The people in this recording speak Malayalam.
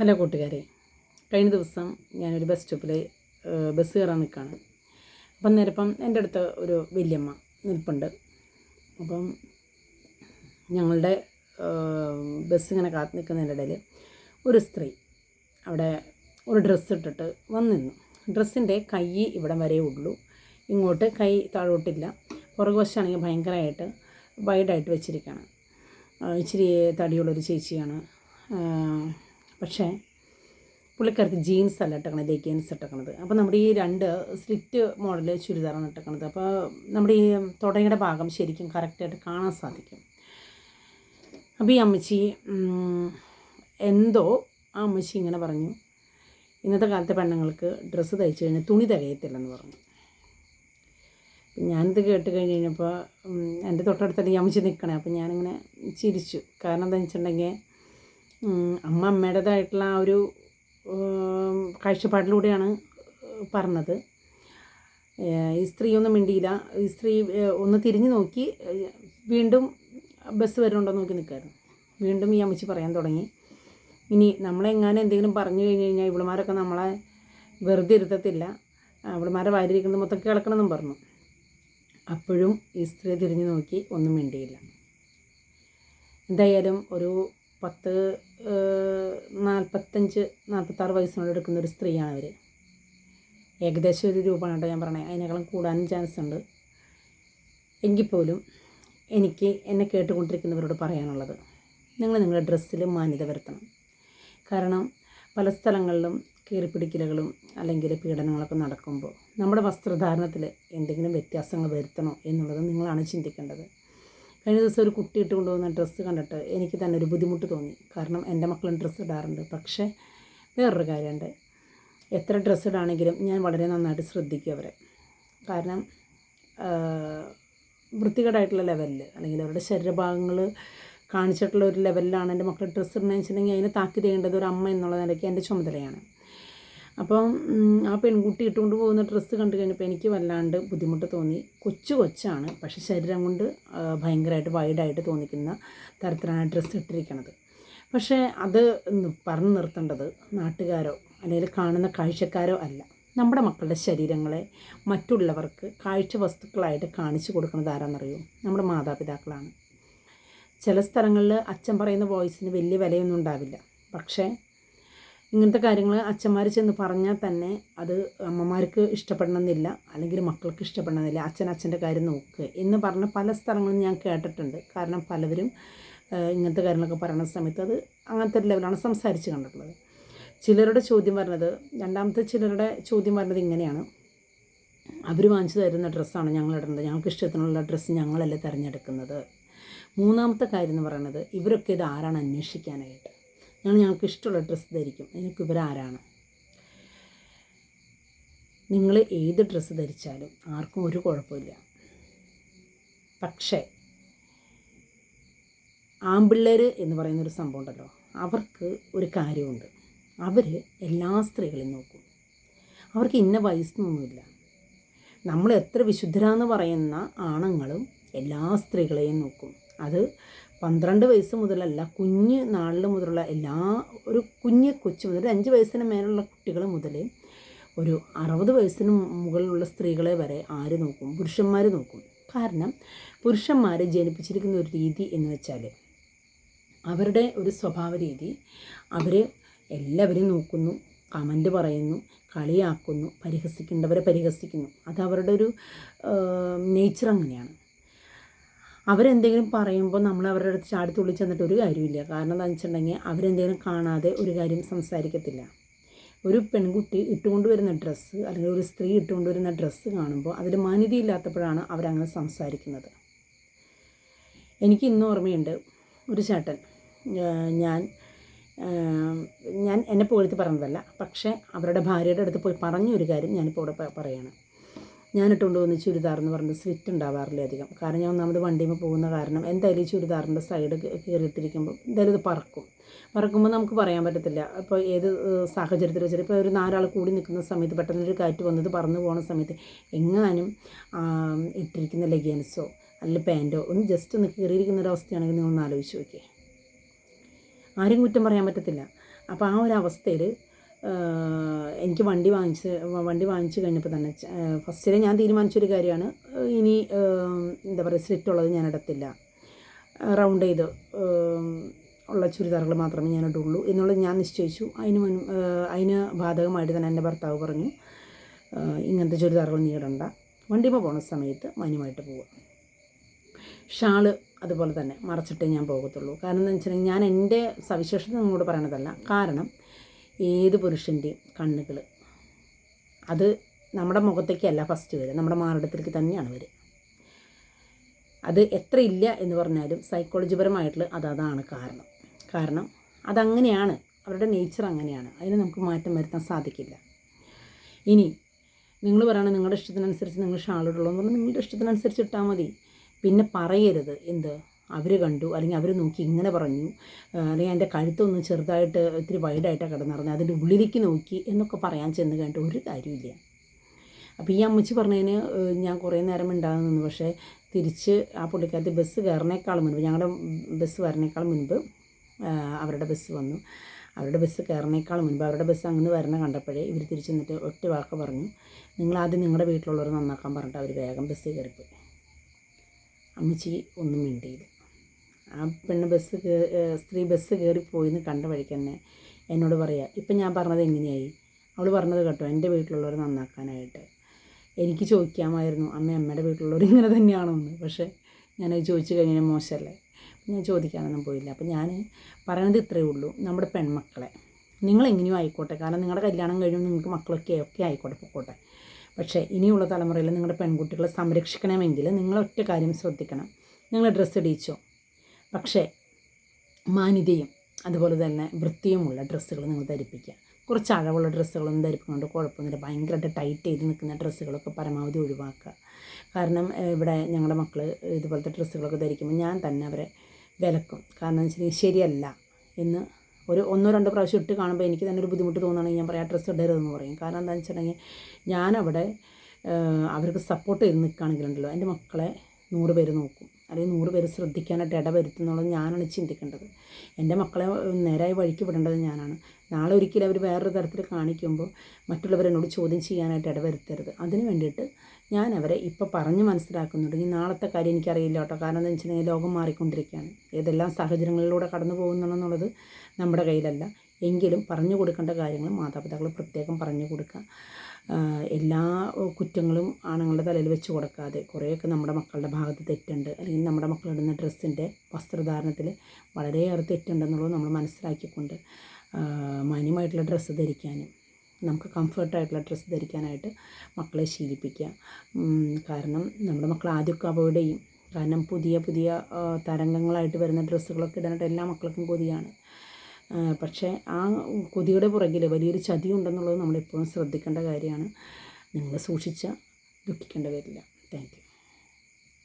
ഹലോ കൂട്ടുകാരെ. കഴിഞ്ഞ ദിവസം ഞാനൊരു ബസ് സ്റ്റോപ്പിൽ ബസ് കയറാൻ നിൽക്കുകയാണ് അപ്പം നേരപ്പം എന്റെ അടുത്ത് ഒരു വലിയമ്മ നിൽപ്പുണ്ട്. അപ്പം ഞങ്ങളുടെ ബസ് ഇങ്ങനെ കാത്തു നിൽക്കുന്നതിന്റെ ഇടയിൽ ഒരു സ്ത്രീ അവിടെ ഒരു ഡ്രസ്സ് ഇട്ടിട്ട് വന്നിരുന്നു. ഡ്രസ്സിന്റെ കൈ ഇവിടെ വരെ ഉള്ളൂ. ഇങ്ങോട്ട് കൈ താഴോട്ടില്ല. പുറകുവശമാണെങ്കിൽ ഭയങ്കരമായിട്ട് വൈഡായിട്ട് വെച്ചിരിക്കുകയാണ്. ഇച്ചിരി തടിയുള്ളൊരു ചേച്ചിയാണ്. പക്ഷേ പുള്ളിക്കാരത്ത് ജീൻസ് അല്ല ഇട്ടേക്കണത് ലെഗിൻസ് ഇട്ടേക്കണത്. അപ്പോൾ നമ്മുടെ ഈ രണ്ട് സ്ലിറ്റ് മോഡൽ ചുരിദാറാണ് ഇട്ടേക്കണത്. അപ്പോൾ നമ്മുടെ ഈ തുടയുടെ ഭാഗം ശരിക്കും കറക്റ്റായിട്ട് കാണാൻ സാധിക്കും. അപ്പോൾ ഈ അമ്മച്ചി എന്തോ ആ അമ്മച്ചി ഇങ്ങനെ പറഞ്ഞു. ഇന്നത്തെ കാലത്തെ പെണ്ണുങ്ങൾക്ക് ഡ്രസ്സ് തയ്ച്ചു കഴിഞ്ഞാൽ തുണി തികയത്തില്ലെന്ന് പറഞ്ഞു. ഞാനിത് കേട്ട് കഴിഞ്ഞ് കഴിഞ്ഞപ്പോൾ എന്റെ തൊട്ടടുത്തല്ലേ ഈ അമ്മച്ചി നിൽക്കണേ അപ്പോൾ ഞാനിങ്ങനെ ചിരിച്ചു. കാരണം എന്താണെന്ന് വെച്ചിട്ടുണ്ടെങ്കിൽ അമ്മ അമ്മയുടേതായിട്ടുള്ള ആ ഒരു കാഴ്ചപ്പാടിലൂടെയാണ് പറഞ്ഞത്. ഈ സ്ത്രീ ഒന്നും മിണ്ടിയില്ല. ഈ സ്ത്രീ ഒന്ന് തിരിഞ്ഞു നോക്കി വീണ്ടും ബസ് വരുന്നുണ്ടോ നോക്കി നിൽക്കായിരുന്നു. വീണ്ടും ഈ അമ്മച്ചി പറയാൻ തുടങ്ങി. ഇനി നമ്മളെങ്ങാനും എന്തെങ്കിലും പറഞ്ഞു കഴിഞ്ഞ് കഴിഞ്ഞാൽ ഇവളുമാരൊക്കെ നമ്മളെ വെറുതെ ഇരുത്തത്തില്ല. ഇവളുമാരെ വാരിയിരിക്കുന്നത് മൊത്തം കിളക്കണമെന്നും പറഞ്ഞു. അപ്പോഴും ഈ സ്ത്രീ തിരിഞ്ഞു നോക്കി ഒന്നും മിണ്ടിയില്ല. എന്തായാലും ഒരു പത്ത് നാൽപ്പത്തഞ്ച് നാൽപ്പത്താറ് വയസ്സിനോട് എടുക്കുന്ന ഒരു സ്ത്രീയാണ് അവർ ഏകദേശം ഒരു രൂപമാണ് കേട്ടോ ഞാൻ പറഞ്ഞത്. അതിനേക്കാളും കൂടാനും ചാൻസ് ഉണ്ട്. എങ്കിൽ പോലും എനിക്ക് എന്നെ കേട്ടുകൊണ്ടിരിക്കുന്നവരോട് പറയാനുള്ളത് നിങ്ങൾ നിങ്ങളുടെ ഡ്രസ്സിൽ മാന്യത വരുത്തണം. കാരണം പല സ്ഥലങ്ങളിലും കീറിപ്പിടിക്കലുകളും അല്ലെങ്കിൽ പീഡനങ്ങളൊക്കെ നടക്കുമ്പോൾ നമ്മുടെ വസ്ത്രധാരണത്തിൽ എന്തെങ്കിലും വ്യത്യാസങ്ങൾ വരുത്തണോ എന്നുള്ളത് നിങ്ങളാണ് ചിന്തിക്കേണ്ടത്. കഴിഞ്ഞ ദിവസം ഒരു കുട്ടി ഇട്ട് കൊണ്ടുപോകുന്ന ഡ്രസ്സ് കണ്ടിട്ട് എനിക്ക് തന്നെ ഒരു ബുദ്ധിമുട്ട് തോന്നി. കാരണം എന്റെ മക്കളും ഡ്രസ്സ് ഇടാറുണ്ട്. പക്ഷേ വേറൊരു കാര്യമുണ്ട്. എത്ര ഡ്രസ്സ് ഇടാണെങ്കിലും ഞാൻ വളരെ നന്നായിട്ട് ശ്രദ്ധിക്കും അവരെ. കാരണം വൃത്തികേടായിട്ടുള്ള ലെവലിൽ അല്ലെങ്കിൽ അവരുടെ ശരീരഭാഗങ്ങൾ കാണിച്ചിട്ടുള്ള ഒരു ലെവലിലാണ് എന്റെ മക്കൾ ഡ്രസ്സ് ഇടണമെന്ന് വെച്ചിട്ടുണ്ടെങ്കിൽ അതിനെ താക്കി ചെയ്യേണ്ടത് ഒരു അമ്മ എന്നുള്ള നിലയ്ക്ക് എന്റെ ചുമതലയാണ്. അപ്പം ആ പെൺകുട്ടി ഇട്ടുകൊണ്ട് പോകുന്ന ഡ്രസ്സ് കണ്ടു കഴിഞ്ഞപ്പോൾ എനിക്ക് വല്ലാണ്ട് ബുദ്ധിമുട്ട് തോന്നി. കൊച്ചു കൊച്ചാണ് പക്ഷേ ശരീരം കൊണ്ട് ഭയങ്കരമായിട്ട് വൈഡായിട്ട് തോന്നിക്കുന്ന തരത്തിലാണ് ഡ്രസ്സ് ഇട്ടിരിക്കുന്നത് പക്ഷേ അത് പറഞ്ഞു നിർത്തേണ്ടത് നാട്ടുകാരോ അല്ലെങ്കിൽ കാണുന്ന കാഴ്ചക്കാരോ അല്ല. നമ്മുടെ മക്കളുടെ ശരീരങ്ങളെ മറ്റുള്ളവർക്ക് കാഴ്ച വസ്തുക്കളായിട്ട് കാണിച്ചു കൊടുക്കുന്നത് ആരാണെന്നറിയോ നമ്മുടെ മാതാപിതാക്കളാണ്. ചില സ്ഥലങ്ങളിൽ അച്ഛൻ പറയുന്ന വോയിസിന് വലിയ വിലയൊന്നും ഉണ്ടാവില്ല. പക്ഷേ ഇങ്ങനത്തെ കാര്യങ്ങൾ അച്ഛന്മാർ ചെന്ന് പറഞ്ഞാൽ തന്നെ അത് അമ്മമാർക്ക് ഇഷ്ടപ്പെടണമെന്നില്ല അല്ലെങ്കിൽ മക്കൾക്ക് ഇഷ്ടപ്പെടണമെന്നില്ല. അച്ഛൻ അച്ഛന്റെ കാര്യം നോക്കുക എന്ന് പറഞ്ഞ പല സ്ഥലങ്ങളും ഞാൻ കേട്ടിട്ടുണ്ട്. കാരണം പലവരും ഇങ്ങനത്തെ കാര്യങ്ങളൊക്കെ പറയുന്ന സമയത്ത് അത് അങ്ങനത്തെ ഒരു ലെവലാണ് സംസാരിച്ച് കണ്ടിട്ടുള്ളത്. ചിലരുടെ ചോദ്യം പറഞ്ഞത് രണ്ടാമത്തെ ചിലരുടെ ചോദ്യം പറഞ്ഞത് ഇങ്ങനെയാണ്. അവർ വാങ്ങിച്ചു തരുന്ന ഡ്രസ്സാണ് ഞങ്ങൾ ഇടുന്നത് ഞങ്ങൾക്ക് ഇഷ്ടത്തിനുള്ള ഡ്രസ്സ് ഞങ്ങളല്ലേ തിരഞ്ഞെടുക്കുന്നത്. മൂന്നാമത്തെ കാര്യം എന്ന് പറയുന്നത് ഇവരൊക്കെ ഇത് ആരാണ് അന്വേഷിക്കാനായിട്ട്? ഞങ്ങൾ ഞങ്ങൾക്ക് ഇഷ്ടമുള്ള ഡ്രസ്സ് ധരിക്കും. എനിക്ക് ഇവരാരാണ് നിങ്ങൾ ഏത് ഡ്രസ്സ് ധരിച്ചാലും ആർക്കും ഒരു കുഴപ്പമില്ല. പക്ഷേ ആമ്പിള്ളേർ എന്ന് പറയുന്നൊരു സംഭവം ഉണ്ടല്ലോ. അവർക്ക് ഒരു കാര്യമുണ്ട്. അവർ എല്ലാ സ്ത്രീകളെയും നോക്കും. അവർക്ക് ഇന്ന വയസ്സൊന്നുമില്ല. നമ്മൾ എത്ര വിശുദ്ധരാന്ന് പറയുന്ന ആണുങ്ങളും എല്ലാ സ്ത്രീകളെയും നോക്കും. അത് പന്ത്രണ്ട് വയസ്സ് മുതലല്ല കുഞ്ഞ് നാളിൽ മുതലുള്ള എല്ലാ ഒരു കുഞ്ഞ് കൊച്ചു മുതൽ അഞ്ച് വയസ്സിന് മേലുള്ള കുട്ടികൾ മുതൽ ഒരു അറുപത് വയസ്സിന് മുകളിലുള്ള സ്ത്രീകളെ വരെ ആര് നോക്കും? പുരുഷന്മാർ നോക്കും. കാരണം പുരുഷന്മാരെ ജനിപ്പിച്ചിരിക്കുന്ന ഒരു രീതി എന്ന് വെച്ചാൽ അവരുടെ ഒരു സ്വഭാവ രീതി അവർ എല്ലാവരെയും നോക്കുന്നു കമന്റ് പറയുന്നു കളിയാക്കുന്നു പരിഹസിക്കേണ്ടവരെ പരിഹസിക്കുന്നു. അത് അവരുടെ ഒരു നേച്ചർ അങ്ങനെയാണ്. അവരെന്തെങ്കിലും പറയുമ്പോൾ നമ്മൾ അവരുടെ അടുത്ത് ചാടിത്തുള്ളി ചെന്നിട്ട് ഒരു കാര്യമില്ല. കാരണം എന്താണെന്ന് വെച്ചിട്ടുണ്ടെങ്കിൽ അവരെന്തെങ്കിലും കാണാതെ ഒരു കാര്യം സംസാരിക്കത്തില്ല. ഒരു പെൺകുട്ടി ഇട്ടുകൊണ്ട് വരുന്ന ഡ്രസ്സ് അല്ലെങ്കിൽ ഒരു സ്ത്രീ ഇട്ടുകൊണ്ട് വരുന്ന ഡ്രസ്സ് കാണുമ്പോൾ അതിൽ മാന്യതയില്ലാത്തപ്പോഴാണ് അവരങ്ങനെ സംസാരിക്കുന്നത്. എനിക്ക് ഇന്ന് ഓർമ്മയുണ്ട് ഒരു ചേട്ടൻ. ഞാൻ ഞാൻ എന്നെ പുകഴ്ത്തി പറഞ്ഞതല്ല. പക്ഷേ അവരുടെ ഭാര്യയുടെ അടുത്ത് പോയി പറഞ്ഞ ഒരു കാര്യം ഞാനിപ്പോൾ ഇവിടെ പറയാണ്. ഞാൻ ഇട്ടുകൊണ്ട് പോകുന്ന ചുരിദാർ എന്ന് പറയുന്നത് സ്ലിറ്റ് ഉണ്ടാവാറില്ല അധികം. കാരണം ഞാൻ ഒന്നാമത് വണ്ടിയിൽ പോകുന്ന കാരണം എന്തായാലും ഈ ചുരിദാറിന്റെ സൈഡ് കയറിയിട്ടിരിക്കുമ്പോൾ എന്തായാലും ഇത് പറക്കും. പറക്കുമ്പോൾ നമുക്ക് പറയാൻ പറ്റത്തില്ല. അപ്പോൾ ഏത് സാഹചര്യത്തിൽ വെച്ചാൽ ഇപ്പോൾ ഒരു നാലാൾ കൂടി നിൽക്കുന്ന സമയത്ത് പെട്ടെന്ന് ഒരു കാറ്റ് വന്നത് പറന്ന് പോകുന്ന സമയത്ത് എങ്ങാനും ഇട്ടിരിക്കുന്ന ലെഗിൻസോ അല്ലെങ്കിൽ പാന്റോ ഒന്ന് ജസ്റ്റ് ഒന്ന് കീറിയിരിക്കുന്ന ഒരു അവസ്ഥയാണെങ്കിൽ നിങ്ങളൊന്ന് ആലോചിച്ച് നോക്കിയേ. ആരും കുറ്റം പറയാൻ പറ്റത്തില്ല. അപ്പോൾ ആ ഒരു അവസ്ഥയിൽ എനിക്ക് വണ്ടി വാങ്ങിച്ച് വണ്ടി വാങ്ങിച്ച് കഴിഞ്ഞപ്പോൾ തന്നെ ഫസ്റ്റിലെ ഞാൻ തീരുമാനിച്ചൊരു കാര്യമാണ്. ഇനി എന്താ പറയുക സ്ലിറ്റ് ഉള്ളത് ഞാൻ ഇടത്തില്ല. റൗണ്ട് ചെയ്ത് ഉള്ള ചുരിദാറുകൾ മാത്രമേ ഞാൻ ഇടുള്ളൂ എന്നുള്ളത് ഞാൻ നിശ്ചയിച്ചു. അതിന് മുൻ അതിന് ബാധകമായിട്ട് തന്നെ എന്റെ ഭർത്താവ് പറഞ്ഞു ഇങ്ങനത്തെ ചുരിദാറുകൾ നീ ഇടണ്ട. വണ്ടിമ പോണ സമയത്ത് മാന്യമായിട്ട് പോവുക. ഷാൾ അതുപോലെ തന്നെ മറച്ചിട്ടേ ഞാൻ പോകത്തുള്ളൂ. കാരണം എന്താണെന്ന് വെച്ചിട്ടുണ്ടെങ്കിൽ ഞാൻ എന്റെ സവിശേഷത നിങ്ങളോട് പറയണതല്ല. കാരണം ഏത് പുരുഷന്റെയും കണ്ണുകൾ. അത് നമ്മുടെ മുഖത്തേക്കല്ല ഫസ്റ്റ് വരിക. നമ്മുടെ മാറിടത്തിലേക്ക് തന്നെയാണ് വരിക. അത് എത്ര ഇല്ല എന്ന് പറഞ്ഞാലും സൈക്കോളജിപരമായിട്ടുള്ള അത് അതാണ് കാരണം. കാരണം അതങ്ങനെയാണ്. അവരുടെ നേച്ചർ അങ്ങനെയാണ്. അതിന് നമുക്ക് മാറ്റം വരുത്താൻ സാധിക്കില്ല. ഇനി നിങ്ങൾ പറയണം നിങ്ങളുടെ ഇഷ്ടത്തിനനുസരിച്ച് നിങ്ങൾ ഷാളിടുള്ളൂ എന്ന് പറഞ്ഞാൽ നിങ്ങളുടെ ഇഷ്ടത്തിനനുസരിച്ച് ഇട്ടാൽ മതി. പിന്നെ പറയരുത്. എന്ത്? അവർ കണ്ടു അല്ലെങ്കിൽ അവർ നോക്കി ഇങ്ങനെ പറഞ്ഞു. അല്ലെങ്കിൽ എന്റെ കഴുത്തൊന്ന് ചെറുതായിട്ട് ഇത്തിരി വൈഡായിട്ടാണ് കിടന്നിറങ്ങുന്നത് അതിന്റെ ഉള്ളിലേക്ക് നോക്കി എന്നൊക്കെ പറയാൻ ചെന്ന് കഴിഞ്ഞിട്ട് ഒരു കാര്യമില്ല അപ്പോൾ ഈ അമ്മച്ചി പറഞ്ഞതിന് ഞാൻ കുറേ നേരം ഉണ്ടാകുന്നു പക്ഷേ തിരിച്ച് ആ പുള്ളിക്കാരത്ത് ബസ് കയറുന്നേക്കാളും മുൻപ് ഞങ്ങളുടെ ബസ് വരണേക്കാളും മുൻപ് അവരുടെ ബസ് വന്നു. അവരുടെ ബസ് കയറുന്നേക്കാളും മുൻപ് അവരുടെ ബസ് അങ്ങനെ വരണ കണ്ടപ്പോഴേ ഇവർ തിരിച്ചു നിന്നിട്ട് ഒറ്റ വാക്ക് പറഞ്ഞു. നിങ്ങൾ ആദ്യം നിങ്ങളുടെ വീട്ടിലുള്ളവർ നന്നാക്കാൻ പറഞ്ഞിട്ട് അവർ വേഗം ബസ് കയറിപ്പോയി. അമ്മച്ചി ഒന്നും മിണ്ടിയില്ല. ആ പെണ്ണ് ബസ് സ്ത്രീ ബസ് കയറി പോയിന്ന് കണ്ട വഴിക്ക് തന്നെ എന്നോട് പറയാ ഇപ്പം ഞാൻ പറഞ്ഞത് എങ്ങനെയായി? അവൾ പറഞ്ഞത് കേട്ടോ എന്റെ വീട്ടിലുള്ളവർ നന്നാക്കാനായിട്ട്. എനിക്ക് ചോദിക്കാമായിരുന്നു അമ്മ അമ്മയുടെ വീട്ടിലുള്ളവർ ഇങ്ങനെ തന്നെയാണോ എന്ന് പക്ഷേ ഞാനത് ചോദിച്ചു കഴിഞ്ഞാൽ മോശമല്ലേ? ഞാൻ ചോദിക്കാനൊന്നും പോയില്ല. അപ്പം ഞാൻ പറയണത് ഇത്രയേ ഉള്ളൂ നമ്മുടെ പെൺമക്കളെ. നിങ്ങൾ നിങ്ങളെങ്ങനെയും ആയിക്കോട്ടെ കാരണം നിങ്ങളുടെ കല്യാണം കഴിയുമ്പോൾ നിങ്ങൾക്ക് മക്കളൊക്കെ ഒക്കെ ആയിക്കോട്ടെ പൊക്കോട്ടെ. പക്ഷേ ഇനിയുള്ള തലമുറയിൽ നിങ്ങളുടെ പെൺകുട്ടികളെ സംരക്ഷിക്കണമെങ്കിൽ നിങ്ങൾ ഒറ്റ കാര്യം ശ്രദ്ധിക്കണം. നിങ്ങൾ ഡ്രസ്സ് ഇടിയിച്ചോ? പക്ഷേ മാന്യതയും അതുപോലെ തന്നെ വൃത്തിയുമുള്ള ഡ്രസ്സുകൾ നിങ്ങൾ ധരിപ്പിക്കുക. കുറച്ച് അളവുള്ള ഡ്രസ്സുകളൊന്നും ധരിപ്പിക്കുന്നുണ്ട് കുഴപ്പമൊന്നുമില്ല. ഭയങ്കരമായിട്ട് ടൈറ്റ് ചെയ്ത് നിൽക്കുന്ന ഡ്രസ്സുകളൊക്കെ പരമാവധി ഒഴിവാക്കുക. കാരണം ഇവിടെ ഞങ്ങളുടെ മക്കൾ ഇതുപോലത്തെ ഡ്രസ്സുകളൊക്കെ ധരിക്കുമ്പോൾ ഞാൻ തന്നെ അവരെ വിലക്കും. കാരണം എന്ന് വെച്ചാൽ ശരിയല്ല എന്ന് ഒരു ഒന്നോ രണ്ടോ പ്രാവശ്യം ഇട്ട് കാണുമ്പോൾ എനിക്ക് തന്നെ ഒരു ബുദ്ധിമുട്ട് തോന്നുകയാണെങ്കിൽ ഞാൻ പറയാം ആ ഡ്രസ്സ് ഇടരുതെന്ന് പറയും. കാരണം എന്താണെന്ന് വെച്ചിട്ടുണ്ടെങ്കിൽ ഞാനവിടെ അവർക്ക് സപ്പോർട്ട് ചെയ്ത് നിൽക്കുകയാണെങ്കിലുണ്ടല്ലോ എന്റെ മക്കളെ നൂറ് പേര് നോക്കും. അല്ലെങ്കിൽ നൂറ് പേര് ശ്രദ്ധിക്കാനായിട്ട് ഇടവരുത്തുന്നുള്ളത് ഞാനാണ് ചിന്തിക്കേണ്ടത്. എന്റെ മക്കളെ നേരായി വഴിക്ക് വിടേണ്ടത് ഞാനാണ്. നാളെ ഒരിക്കലും അവർ വേറൊരു തരത്തിൽ കാണിക്കുമ്പോൾ മറ്റുള്ളവരെന്നോട് ചോദ്യം ചെയ്യാനായിട്ട് ഇടവരുത്തരുത്. അതിന് വേണ്ടിയിട്ട് ഞാൻ അവരെ ഇപ്പോൾ പറഞ്ഞ് മനസ്സിലാക്കുന്നുണ്ട്. ഈ നാളത്തെ കാര്യം എനിക്കറിയില്ല കേട്ടോ. കാരണം എന്താണെന്ന് വെച്ചിട്ടുണ്ടെങ്കിൽ ലോകം മാറിക്കൊണ്ടിരിക്കുകയാണ്. ഏതെല്ലാം സാഹചര്യങ്ങളിലൂടെ കടന്നു പോകുന്നുണ്ടെന്നുള്ളത് നമ്മുടെ കയ്യിലല്ല. എങ്കിലും പറഞ്ഞു കൊടുക്കേണ്ട കാര്യങ്ങൾ മാതാപിതാക്കൾ പ്രത്യേകം പറഞ്ഞു കൊടുക്കുക. എല്ലാ കുറ്റങ്ങളും ആണുങ്ങളുടെ തലയിൽ വെച്ച് കൊടുക്കാതെ കുറേയൊക്കെ നമ്മുടെ മക്കളുടെ ഭാഗത്ത് തെറ്റുണ്ട്. അല്ലെങ്കിൽ നമ്മുടെ മക്കളിടുന്ന ഡ്രസ്സിന്റെ വസ്ത്രധാരണത്തിൽ വളരെയേറെ തെറ്റുണ്ടെന്നുള്ളത് നമ്മൾ മനസ്സിലാക്കിക്കൊണ്ട് മാന്യമായിട്ടുള്ള ഡ്രസ്സ് ധരിക്കാനും നമുക്ക് കംഫർട്ടായിട്ടുള്ള ഡ്രസ്സ് ധരിക്കാനായിട്ട് മക്കളെ ശീലിപ്പിക്കുക. കാരണം നമ്മുടെ മക്കൾ ആദ്യമൊക്കെ അവോയ്ഡ് ചെയ്യും കാരണം പുതിയ പുതിയ തരംഗങ്ങളായിട്ട് വരുന്ന ഡ്രസ്സുകളൊക്കെ ഇടാനായിട്ട് എല്ലാ മക്കൾക്കും കൊതിയാണ്. പക്ഷേ ആ കൊതിയുടെ പുറകിൽ വലിയൊരു ചതി ഉണ്ടെന്നുള്ളത് നമ്മളെപ്പോഴും ശ്രദ്ധിക്കേണ്ട കാര്യമാണ്. നിങ്ങൾ സൂക്ഷിച്ചാൽ ദുഃഖിക്കേണ്ടി വരില്ല. താങ്ക്